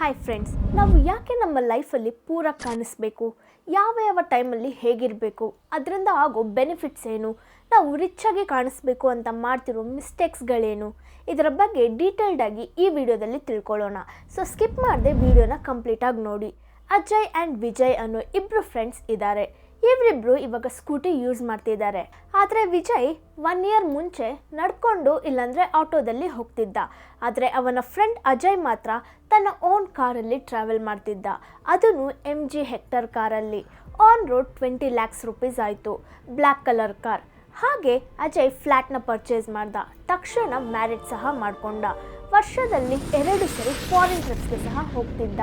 Hi friends ನಾವು ಯಾಕೆ ನಮ್ಮ ಲೈಫಲ್ಲಿ ಪೂರ ಕಾಣಿಸ್ಬೇಕು? ಯಾವ ಯಾವ ಟೈಮಲ್ಲಿ ಹೇಗಿರಬೇಕು? ಅದರಿಂದ ಆಗೋ ಬೆನಿಫಿಟ್ಸ್ ಏನು? ನಾವು ರಿಚ್ಚಾಗಿ ಕಾಣಿಸ್ಬೇಕು ಅಂತ ಮಾಡ್ತಿರೋ ಮಿಸ್ಟೇಕ್ಸ್ಗಳೇನು ಇದರ ಬಗ್ಗೆ ಡೀಟೇಲ್ಡಾಗಿ ಈ ವಿಡಿಯೋದಲ್ಲಿ ತಿಳ್ಕೊಳ್ಳೋಣ. ಸೊ ಸ್ಕಿಪ್ ಮಾಡದೆ ವಿಡಿಯೋನ ಕಂಪ್ಲೀಟಾಗಿ ನೋಡಿ. ಅಜಯ್ ಆ್ಯಂಡ್ ವಿಜಯ್ ಅನ್ನೋ ಇಬ್ಬರು ಫ್ರೆಂಡ್ಸ್ ಇದ್ದಾರೆ ಇವರಿಬ್ರು ಇವಾಗ ಸ್ಕೂಟಿ ಯೂಸ್ ಮಾಡ್ತಿದ್ದಾರೆ. ಆದರೆ ವಿಜಯ್ ಒನ್ ಇಯರ್ ಮುಂಚೆ ನಡ್ಕೊಂಡು ಇಲ್ಲಾಂದರೆ ಆಟೋದಲ್ಲಿ ಹೋಗ್ತಿದ್ದ. ಆದರೆ ಅವನ ಫ್ರೆಂಡ್ ಅಜಯ್ ಮಾತ್ರ ತನ್ನ ಓನ್ ಕಾರಲ್ಲಿ ಟ್ರಾವೆಲ್ ಮಾಡ್ತಿದ್ದ. ಅದನ್ನು ಎಂ ಜಿ ಹೆಕ್ಟರ್ ಕಾರಲ್ಲಿ on road twenty lakhs rupees ಆಯಿತು. ಬ್ಲ್ಯಾಕ್ ಕಲರ್ ಕಾರ್ ಹಾಗೆ ಅಜಯ್ ಫ್ಲ್ಯಾಟ್ನ ಪರ್ಚೇಸ್ ಮಾಡ್ದ. ತಕ್ಷಣ ಮ್ಯಾರೇಜ್ ಸಹ ಮಾಡಿಕೊಂಡ. ವರ್ಷದಲ್ಲಿ ಎರಡು ಸರಿ ಫಾರಿನ್ ಟ್ರಿಪ್ಸ್ಗೆ ಸಹ ಹೋಗ್ತಿದ್ದ.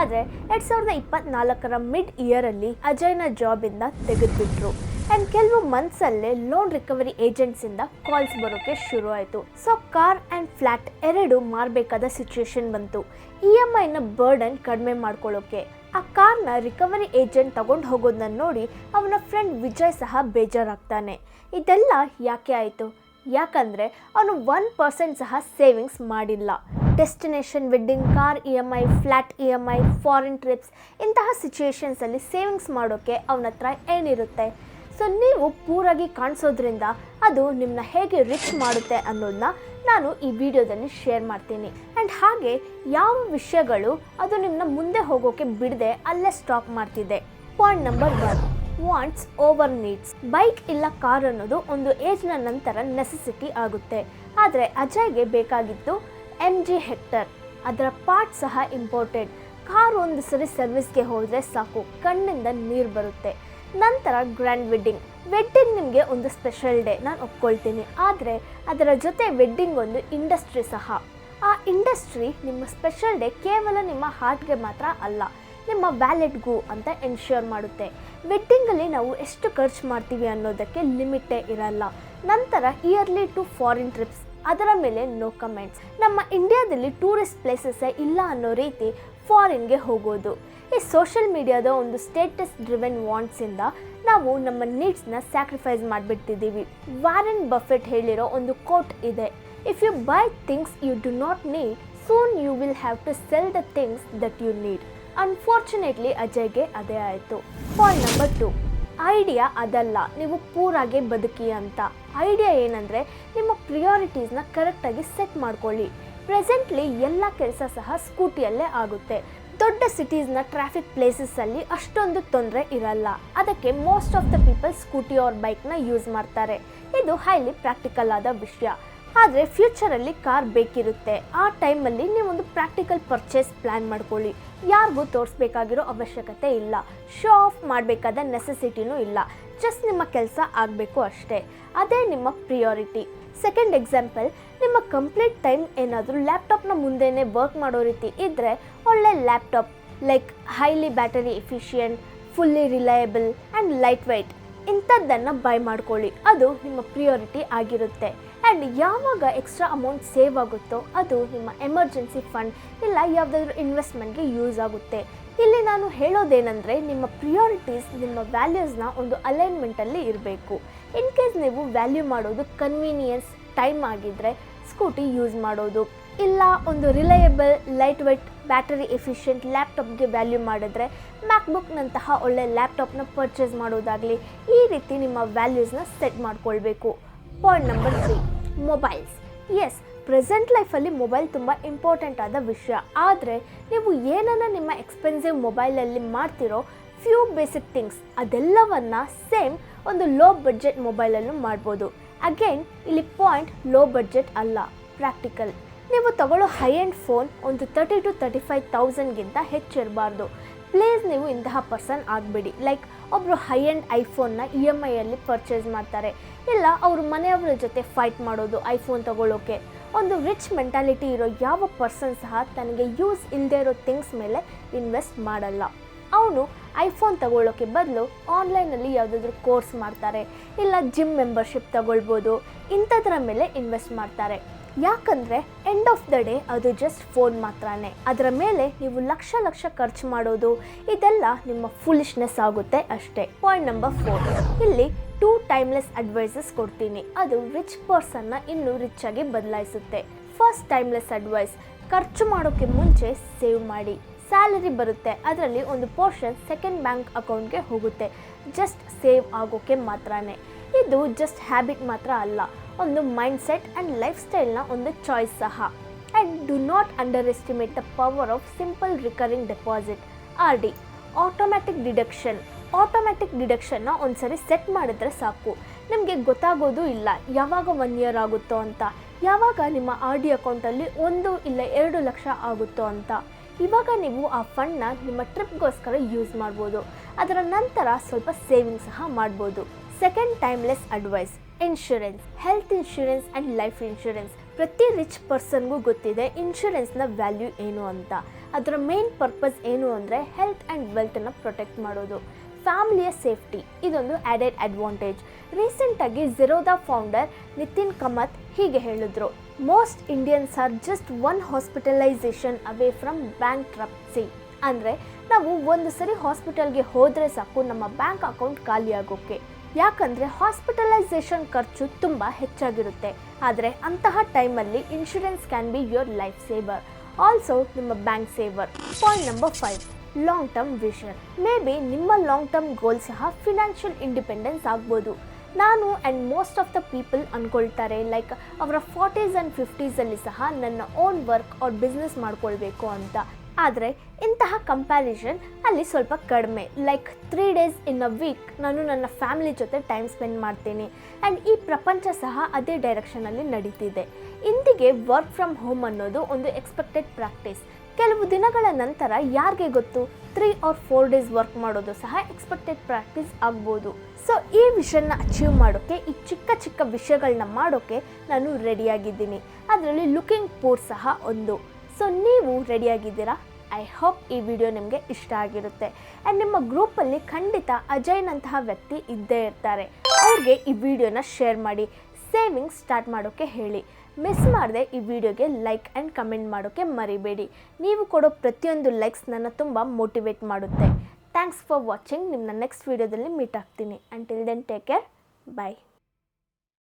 ಆದರೆ ಎರಡು ಸಾವಿರದ ಇಪ್ಪತ್ನಾಲ್ಕರ ಮಿಡ್ ಇಯರಲ್ಲಿ ಅಜಯ್ನ ಜಾಬಿಂದ ತೆಗೆದುಬಿಟ್ರು ಆ್ಯಂಡ್ ಕೆಲವು ಮಂತ್ಸಲ್ಲೇ ಲೋನ್ ರಿಕವರಿ ಏಜೆಂಟ್ಸಿಂದ ಕಾಲ್ಸ್ ಬರೋಕ್ಕೆ ಶುರು ಆಯಿತು ಸೊ ಕಾರ್ ಆ್ಯಂಡ್ ಫ್ಲ್ಯಾಟ್ ಎರಡು ಮಾರಬೇಕಾದ ಸಿಚುವೇಶನ್ ಬಂತು. ಇ ಎಂ ಐನ ಬರ್ಡನ್ ಕಡಿಮೆ ಮಾಡ್ಕೊಳ್ಳೋಕೆ. ಆ ಕಾರ್ನ ರಿಕವರಿ ಏಜೆಂಟ್ ತಗೊಂಡು ಹೋಗೋದನ್ನ ನೋಡಿ ಅವನ ಫ್ರೆಂಡ್ ವಿಜಯ್ ಸಹ ಬೇಜಾರಾಗ್ತಾನೆ. ಇದೆಲ್ಲ ಯಾಕೆ ಆಯಿತು? ಯಾಕಂದರೆ ಅವನು ಒನ್ ಪರ್ಸೆಂಟ್ ಸಹ ಸೇವಿಂಗ್ಸ್ ಮಾಡಿಲ್ಲ. Destination wedding car E M I flat E M I foreign trips ಇಂತಹ ಸಿಚುವೇಷನ್ಸಲ್ಲಿ ಸೇವಿಂಗ್ಸ್ ಮಾಡೋಕ್ಕೆ ಅವನ ಹತ್ರ ಏನಿರುತ್ತೆ? ಸೊ ನೀವು ಪೂರಾಗಿ ಕಾಣಿಸೋದ್ರಿಂದ ಅದು ನಿಮ್ಮನ್ನ ಹೇಗೆ ರಿಚ್ ಮಾಡುತ್ತೆ ಅನ್ನೋದನ್ನ ನಾನು ಈ ವಿಡಿಯೋದಲ್ಲಿ ಶೇರ್ ಮಾಡ್ತೀನಿ. ಆ್ಯಂಡ್ ಹಾಗೆ ಯಾವ ವಿಷಯಗಳು ಅದು ನಿಮ್ಮನ್ನ ಮುಂದೆ ಹೋಗೋಕ್ಕೆ ಬಿಡದೆ ಅಲ್ಲೇ ಸ್ಟಾಪ್ ಮಾಡ್ತಿದೆ? Point number one wants over needs bike ಇಲ್ಲ ಕಾರ್ ಅನ್ನೋದು ಒಂದು ಏಜ್ನ ನಂತರ ನೆಸೆಸಿಟಿ ಆಗುತ್ತೆ. ಆದರೆ ಅಜಯ್ಗೆ ಬೇಕಾಗಿತ್ತು ಎಂ ಜಿ ಹೆಕ್ಟರ್ ಅದರ ಪಾರ್ಟ್ ಸಹ ಇಂಪೋರ್ಟೆಡ್ ಕಾರ್ ಒಂದು ಸರಿ ಸರ್ವಿಸ್ಗೆ ಹೋದರೆ ಸಾಕು. ಕಣ್ಣಿಂದ ನೀರು ಬರುತ್ತೆ. ನಂತರ ಗ್ರ್ಯಾಂಡ್ ವೆಡ್ಡಿಂಗ್ ವೆಡ್ಡಿಂಗ್ ನಿಮಗೆ ಒಂದು ಸ್ಪೆಷಲ್ ಡೇ ನಾನು ಒಪ್ಕೊಳ್ತೀನಿ. ಆದರೆ ಅದರ ಜೊತೆ ವೆಡ್ಡಿಂಗ್ ಒಂದು ಇಂಡಸ್ಟ್ರಿ ಸಹ. ಆ ಇಂಡಸ್ಟ್ರಿ ನಿಮ್ಮ ಸ್ಪೆಷಲ್ ಡೇ ಕೇವಲ ನಿಮ್ಮ ಹಾರ್ಟ್ಗೆ ಮಾತ್ರ ಅಲ್ಲ, ನಿಮ್ಮ ವ್ಯಾಲೆಟ್ಗೂ ಅಂತ ಎನ್ಶ್ಯೂರ್ ಮಾಡುತ್ತೆ. ವೆಡ್ಡಿಂಗಲ್ಲಿ ನಾವು ಎಷ್ಟು ಖರ್ಚು ಮಾಡ್ತೀವಿ ಅನ್ನೋದಕ್ಕೆ ಲಿಮಿಟೇ ಇರಲ್ಲ. ನಂತರ ಇಯರ್ಲಿ ಟು ಫಾರಿನ್ ಟ್ರಿಪ್ಸ್ ಅದರ ಮೇಲೆ ನೋ ಕಮೆಂಟ್ಸ್ ನಮ್ಮ ಇಂಡಿಯಾದಲ್ಲಿ ಟೂರಿಸ್ಟ್ ಪ್ಲೇಸಸ್ಸೇ ಇಲ್ಲ ಅನ್ನೋ ರೀತಿ ಫಾರಿನ್ಗೆ ಹೋಗೋದು. ಈ ಸೋಷಿಯಲ್ ಮೀಡಿಯಾದ ಒಂದು ಸ್ಟೇಟಸ್ ಡ್ರಿವೆನ್ ವಾಂಟ್ಸಿಂದ ನಾವು ನಮ್ಮ ನೀಡ್ಸ್ನ ಸ್ಯಾಕ್ರಿಫೈಸ್ ಮಾಡಿಬಿಡ್ತಿದ್ದೀವಿ ವಾರೆನ್ ಬಫೆಟ್ ಹೇಳಿರೋ ಒಂದು ಕೋಟ್ ಇದೆ. If you buy things you do not need soon you will have to sell the things that you need unfortunately ಅಜಯ್ಗೆ ಅದೇ ಆಯಿತು. ಪಾಯಿಂಟ್ ನಂಬರ್ ಟು ಐಡಿಯಾ ಅದಲ್ಲ. ನೀವು ಪೂರಾಗೆ ಬದುಕಿ ಅಂತ. ಐಡಿಯಾ ಏನಂದರೆ ನಿಮ್ಮ ಪ್ರಿಯಾರಿಟೀಸ್ನ ಕರೆಕ್ಟಾಗಿ ಸೆಟ್ ಮಾಡ್ಕೊಳ್ಳಿ. ಪ್ರೆಸೆಂಟ್ಲಿ ಎಲ್ಲ ಕೆಲಸ ಸಹ ಸ್ಕೂಟಿಯಲ್ಲೇ ಆಗುತ್ತೆ. ದೊಡ್ಡ ಸಿಟೀಸ್ನ ಟ್ರಾಫಿಕ್ ಪ್ಲೇಸಸ್ಸಲ್ಲಿ ಅಷ್ಟೊಂದು ತೊಂದರೆ ಇರಲ್ಲ. ಅದಕ್ಕೆ most of the people scooty or ಬೈಕ್ನ ಯೂಸ್ ಮಾಡ್ತಾರೆ. ಇದು ಹೈಲಿ ಪ್ರಾಕ್ಟಿಕಲ್ ಆದ ವಿಷಯ. ಆದರೆ ಫ್ಯೂಚರಲ್ಲಿ ಕಾರ್ ಬೇಕಿರುತ್ತೆ. ಆ ಟೈಮಲ್ಲಿ ನೀವೊಂದು ಪ್ರಾಕ್ಟಿಕಲ್ ಪರ್ಚೇಸ್ ಪ್ಲ್ಯಾನ್ ಮಾಡ್ಕೊಳ್ಳಿ. ಯಾರಿಗೂ ತೋರಿಸ್ಬೇಕಾಗಿರೋ ಅವಶ್ಯಕತೆ ಇಲ್ಲ. ಶೋ ಆಫ್ ಮಾಡಬೇಕಾದ ನೆಸೆಸಿಟಿನೂ ಇಲ್ಲ. ಜಸ್ಟ್ ನಿಮ್ಮ ಕೆಲಸ ಆಗಬೇಕು ಅಷ್ಟೇ. ಅದೇ ನಿಮ್ಮ ಪ್ರಿಯಾರಿಟಿ ಸೆಕೆಂಡ್ ಎಕ್ಸಾಂಪಲ್ ನಿಮ್ಮ ಕಂಪ್ಲೀಟ್ ಟೈಮ್ ಏನಾದರೂ ಲ್ಯಾಪ್ಟಾಪ್ನ ಮುಂದೆನೇ ವರ್ಕ್ ಮಾಡೋ ರೀತಿ ಇದ್ದರೆ ಒಳ್ಳೆ laptop like highly battery efficient fully reliable and light weight ಇಂಥದ್ದನ್ನು buy ಮಾಡ್ಕೊಳ್ಳಿ. ಅದು ನಿಮ್ಮ ಪ್ರಿಯಾರಿಟಿ ಆಗಿರುತ್ತೆ. ಆ್ಯಂಡ್ ಯಾವಾಗ ಎಕ್ಸ್ಟ್ರಾ ಅಮೌಂಟ್ ಸೇವ್ ಆಗುತ್ತೋ ಅದು ನಿಮ್ಮ ಎಮರ್ಜೆನ್ಸಿ ಫಂಡ್ ಇಲ್ಲ ಯಾವುದಾದ್ರೂ ಇನ್ವೆಸ್ಟ್ಮೆಂಟ್ಗೆ ಯೂಸ್ ಆಗುತ್ತೆ. ಇಲ್ಲಿ ನಾನು ಹೇಳೋದೇನೆಂದರೆ ನಿಮ್ಮ ಪ್ರಿಯಾರಿಟೀಸ್ ನಿಮ್ಮ ವ್ಯಾಲ್ಯೂಸ್ನ ಒಂದು ಅಲೈನ್ಮೆಂಟಲ್ಲಿ ಇರಬೇಕು. ಇನ್ ಕೇಸ್ ನೀವು ವ್ಯಾಲ್ಯೂ ಮಾಡೋದು ಕನ್ವೀನಿಯನ್ಸ್ ಟೈಮ್ ಆಗಿದ್ದರೆ ಸ್ಕೂಟಿ ಯೂಸ್ ಮಾಡೋದು. ಇಲ್ಲ ಒಂದು reliable light weight battery efficient ಲ್ಯಾಪ್ಟಾಪ್ಗೆ value ಮಾಡಿದ್ರೆ ಮ್ಯಾಕ್ಬುಕ್ನಂತಹ ಒಳ್ಳೆ ಲ್ಯಾಪ್ಟಾಪ್ನ ಪರ್ಚೇಸ್ ಮಾಡೋದಾಗಲಿ ಈ ರೀತಿ ನಿಮ್ಮ ವ್ಯಾಲ್ಯೂಸ್ನ ಸೆಟ್ ಮಾಡ್ಕೊಳ್ಬೇಕು. Point number three mobiles as present ಲೈಫಲ್ಲಿ ಮೊಬೈಲ್ ತುಂಬ ಇಂಪಾರ್ಟೆಂಟ್ ಆದ ವಿಷಯ. ಆದರೆ, ನೀವು ಏನನ್ನು ನಿಮ್ಮ ಎಕ್ಸ್ಪೆನ್ಸಿವ್ ಮೊಬೈಲಲ್ಲಿ ಮಾಡ್ತಿರೋ ಫ್ಯೂ ಬೇಸಿಕ್ ಥಿಂಗ್ಸ್ ಅದೆಲ್ಲವನ್ನ ಸೇಮ್ ಒಂದು ಲೋ ಬಡ್ಜೆಟ್ ಮೊಬೈಲಲ್ಲೂ ಮಾಡ್ಬೋದು. ಅಗೇನ್ ಇಲ್ಲಿ ಪಾಯಿಂಟ್ ಲೋ ಬಡ್ಜೆಟ್ ಅಲ್ಲ ಪ್ರಾಕ್ಟಿಕಲ್ ನೀವು ತಗೊಳ್ಳೋ ಹೈ ಆ್ಯಂಡ್ ಫೋನ್ ಒಂದು ತರ್ಟಿ ಟು ತರ್ಟಿ ಫೈವ್ ತೌಸಂಡ್ಗಿಂತ ಹೆಚ್ಚಿರಬಾರ್ದು ಪ್ಲೀಸ್ ನೀವು ಇಂತಹ ಪರ್ಸನ್ ಆಗಬೇಡಿ. ಲೈಕ್ ಒಬ್ಬರು ಹೈ ಆ್ಯಂಡ್ ಐಫೋನ್ನ ಇ ಎಂ ಐಯಲ್ಲಿ ಪರ್ಚೇಸ್ ಮಾಡ್ತಾರೆ. ಇಲ್ಲ, ಅವರು ಮನೆಯವರ ಜೊತೆ ಫೈಟ್ ಮಾಡೋದು ಐಫೋನ್ ತಗೊಳ್ಳೋಕೆ. ಒಂದು ರಿಚ್ ಮೆಂಟಾಲಿಟಿ ಇರೋ ಯಾವ ಪರ್ಸನ್ ಸಹ ತನಗೆ ಯೂಸ್ ಇಲ್ಲದೆ ಇರೋ ಥಿಂಗ್ಸ್ ಮೇಲೆ ಇನ್ವೆಸ್ಟ್ ಮಾಡಲ್ಲ. ಅವನು ಐಫೋನ್ ತಗೊಳ್ಳೋಕ್ಕೆ ಬದಲು ಆನ್ಲೈನಲ್ಲಿ ಯಾವುದಾದ್ರೂ ಕೋರ್ಸ್ ಮಾಡ್ತಾರೆ, ಇಲ್ಲ ಜಿಮ್ ಮೆಂಬರ್ಶಿಪ್ ತಗೊಳ್ಬೋದು, ಇಂಥದ್ರ ಮೇಲೆ ಇನ್ವೆಸ್ಟ್ ಮಾಡ್ತಾರೆ. ಯಾಕಂದರೆ ಎಂಡ್ ಆಫ್ ದ ಡೇ ಅದು ಜಸ್ಟ್ ಫೋನ್ ಮಾತ್ರನೇ. ಅದರ ಮೇಲೆ ನೀವು ಲಕ್ಷ ಲಕ್ಷ ಖರ್ಚು ಮಾಡೋದು, ಇದೆಲ್ಲ ನಿಮ್ಮ ಫುಲಿಶ್ನೆಸ್ ಆಗುತ್ತೆ ಅಷ್ಟೇ. ಪಾಯಿಂಟ್ ನಂಬರ್ ಫೋರ್ ಇಲ್ಲಿ ಟೂ ಟೈಮ್ಲೆಸ್ ಅಡ್ವೈಸಸ್ ಕೊಡ್ತೀನಿ. ಅದು ರಿಚ್ ಪರ್ಸನ್ನ ಇನ್ನೂ ರಿಚ್ ಆಗಿ ಬದಲಾಯಿಸುತ್ತೆ. ಫಸ್ಟ್ ಟೈಮ್ಲೆಸ್ ಅಡ್ವೈಸ್ ಖರ್ಚು ಮಾಡೋಕ್ಕೆ ಮುಂಚೆ ಸೇವ್ ಮಾಡಿ. ಸ್ಯಾಲರಿ ಬರುತ್ತೆ, ಅದರಲ್ಲಿ ಒಂದು ಪೋರ್ಷನ್ ಸೆಕೆಂಡ್ ಬ್ಯಾಂಕ್ ಅಕೌಂಟ್ಗೆ ಹೋಗುತ್ತೆ. ಜಸ್ಟ್ ಸೇವ್ ಆಗೋಕ್ಕೆ ಮಾತ್ರನೇ. ಇದು ಜಸ್ಟ್ ಹ್ಯಾಬಿಟ್ ಮಾತ್ರ ಅಲ್ಲ, ಒಂದು ಮೈಂಡ್ ಸೆಟ್ ಆ್ಯಂಡ್ ಲೈಫ್ ಸ್ಟೈಲ್ನ ಒಂದು ಚಾಯ್ಸ್ ಸಹ. And do not underestimate the power of simple recurring deposit R D automatic deduction automatic ಡಿಡಕ್ಷನ್ನ ಒಂದ್ಸರಿ ಸೆಟ್ ಮಾಡಿದ್ರೆ ಸಾಕು. ನಿಮಗೆ ಗೊತ್ತಾಗೋದು ಇಲ್ಲ, ಯಾವಾಗ ಒನ್ ಇಯರ್ ಆಗುತ್ತೋ ಅಂತ. ಯಾವಾಗ ನಿಮ್ಮ ಆರ್ ಡಿ ಅಕೌಂಟಲ್ಲಿ ಒಂದು ಇಲ್ಲ ಎರಡು ಲಕ್ಷ ಆಗುತ್ತೋ ಅಂತ. ಇವಾಗ ನೀವು ಆ ಫಂಡ್ನ ನಿಮ್ಮ ಟ್ರಿಪ್ಗೋಸ್ಕರ ಯೂಸ್ ಮಾಡ್ಬೋದು. ಅದರ ನಂತರ ಸ್ವಲ್ಪ ಸೇವಿಂಗ್ ಸಹ ಮಾಡ್ಬೋದು. Second timeless advice insurance health insurance and life insurance ಪ್ರತಿ ರಿಚ್ ಪರ್ಸನ್ಗೂ ಗೊತ್ತಿದೆ ಇನ್ಶೂರೆನ್ಸ್ನ ವ್ಯಾಲ್ಯೂ ಏನು ಅಂತ. ಅದರ ಮೇನ್ ಪರ್ಪಸ್ ಏನು ಅಂದರೆ ಹೆಲ್ತ್ ಆ್ಯಂಡ್ ವೆಲ್ತನ್ನು ಪ್ರೊಟೆಕ್ಟ್ ಮಾಡೋದು. ಫ್ಯಾಮಿಲಿಯ ಸೇಫ್ಟಿ. ಇದೊಂದು ಆ್ಯಡೆಡ್ ಅಡ್ವಾಂಟೇಜ್ ರೀಸೆಂಟಾಗಿ ಝೆರೋದಾ ಫೌಂಡರ್ ನಿತಿನ್ ಕಮತ್ ಹೀಗೆ ಹೇಳಿದ್ರು most Indians are just one hospitalization away from bankruptcy ಅಂದರೆ ನಾವು ಒಂದು ಸರಿ ಹಾಸ್ಪಿಟಲ್ಗೆ ಹೋದರೆ ಸಾಕು, ನಮ್ಮ ಬ್ಯಾಂಕ್ ಅಕೌಂಟ್ ಖಾಲಿಯಾಗೋಕ್ಕೆ ಯಾಕಂದರೆ ಹಾಸ್ಪಿಟಲೈಸೇಷನ್ ಖರ್ಚು ತುಂಬ ಹೆಚ್ಚಾಗಿರುತ್ತೆ. ಆದರೆ ಅಂತಹ ಟೈಮಲ್ಲಿ insurance can be your life saver also ನಿಮ್ಮ bank saver point number five long term vision may be ನಿಮ್ಮ ಲಾಂಗ್ ಟರ್ಮ್ ಗೋಲ್ ಸಹ ಫಿನಾನ್ಷಿಯಲ್ ಇಂಡಿಪೆಂಡೆನ್ಸ್ ಆಗ್ಬೋದು. ನಾನು and most of the people ಅಂದ್ಕೊಳ್ತಾರೆ like ಅವರ ಫಾರ್ಟೀಸ್ ಆ್ಯಂಡ್ ಫಿಫ್ಟೀಸಲ್ಲಿ ಸಹ ನನ್ನ ಓನ್ ವರ್ಕ್ ಅವ್ರ ಬಿಸ್ನೆಸ್ ಮಾಡ್ಕೊಳ್ಬೇಕು ಅಂತ. ಆದರೆ ಇಂತಹ ಕಂಪ್ಯಾರಿಷನ್ ಅಲ್ಲಿ ಸ್ವಲ್ಪ ಕಡಿಮೆ. Like three days in a week ನಾನು ನನ್ನ ಫ್ಯಾಮಿಲಿ ಜೊತೆ ಟೈಮ್ ಸ್ಪೆಂಡ್ ಮಾಡ್ತೀನಿ. ಆ್ಯಂಡ್ ಈ ಪ್ರಪಂಚ ಸಹ ಅದೇ ಡೈರೆಕ್ಷನಲ್ಲಿ ನಡೀತಿದೆ. ಇಂದಿಗೆ ವರ್ಕ್ ಫ್ರಮ್ ಹೋಮ್ ಅನ್ನೋದು ಒಂದು ಎಕ್ಸ್ಪೆಕ್ಟೆಡ್ ಪ್ರಾಕ್ಟೀಸ್ ಕೆಲವು ದಿನಗಳ ನಂತರ ಯಾರಿಗೆ ಗೊತ್ತು? Three or four days work ಮಾಡೋದು ಸಹ ಎಕ್ಸ್ಪೆಕ್ಟೆಡ್ ಪ್ರಾಕ್ಟೀಸ್ ಆಗ್ಬೋದು. ಸೊ ಈ ವಿಷಯನ ಅಚೀವ್ ಮಾಡೋಕ್ಕೆ ಈ ಚಿಕ್ಕ ಚಿಕ್ಕ ವಿಷಯಗಳನ್ನ ಮಾಡೋಕ್ಕೆ ನಾನು ರೆಡಿಯಾಗಿದ್ದೀನಿ ಅದರಲ್ಲಿ ಲುಕಿಂಗ್ ಪೋರ್ ಸಹ ಒಂದು. ಸೊ ನೀವು ರೆಡಿಯಾಗಿದ್ದೀರಾ ಐ ಹೋಪ್ ಈ ವಿಡಿಯೋ ನಿಮಗೆ ಇಷ್ಟ ಆಗಿರುತ್ತೆ. ಆ್ಯಂಡ್ ನಿಮ್ಮ ಗ್ರೂಪಲ್ಲಿ ಖಂಡಿತ ಅಜಯ್ನಂತಹ ವ್ಯಕ್ತಿ ಇದ್ದೇ ಇರ್ತಾರೆ. ಅವ್ರಿಗೆ ಈ ವಿಡಿಯೋನ ಶೇರ್ ಮಾಡಿ. ಸೇವಿಂಗ್ ಸ್ಟಾರ್ಟ್ ಮಾಡೋಕ್ಕೆ ಹೇಳಿ. ಮಿಸ್ ಮಾಡದೆ ಈ ವಿಡಿಯೋಗೆ ಲೈಕ್ ಆ್ಯಂಡ್ ಕಮೆಂಟ್ ಮಾಡೋಕ್ಕೆ ಮರಿಬೇಡಿ. ನೀವು ಕೊಡೋ ಪ್ರತಿಯೊಂದು ಲೈಕ್ಸ್ ನನ್ನ ತುಂಬ ಮೋಟಿವೇಟ್ ಮಾಡುತ್ತೆ. Thanks for watching. ನಿಮ್ಮನ್ನ ನೆಕ್ಸ್ಟ್ ವೀಡಿಯೋದಲ್ಲಿ ಮೀಟ್ ಆಗ್ತೀನಿ. Until then take care bye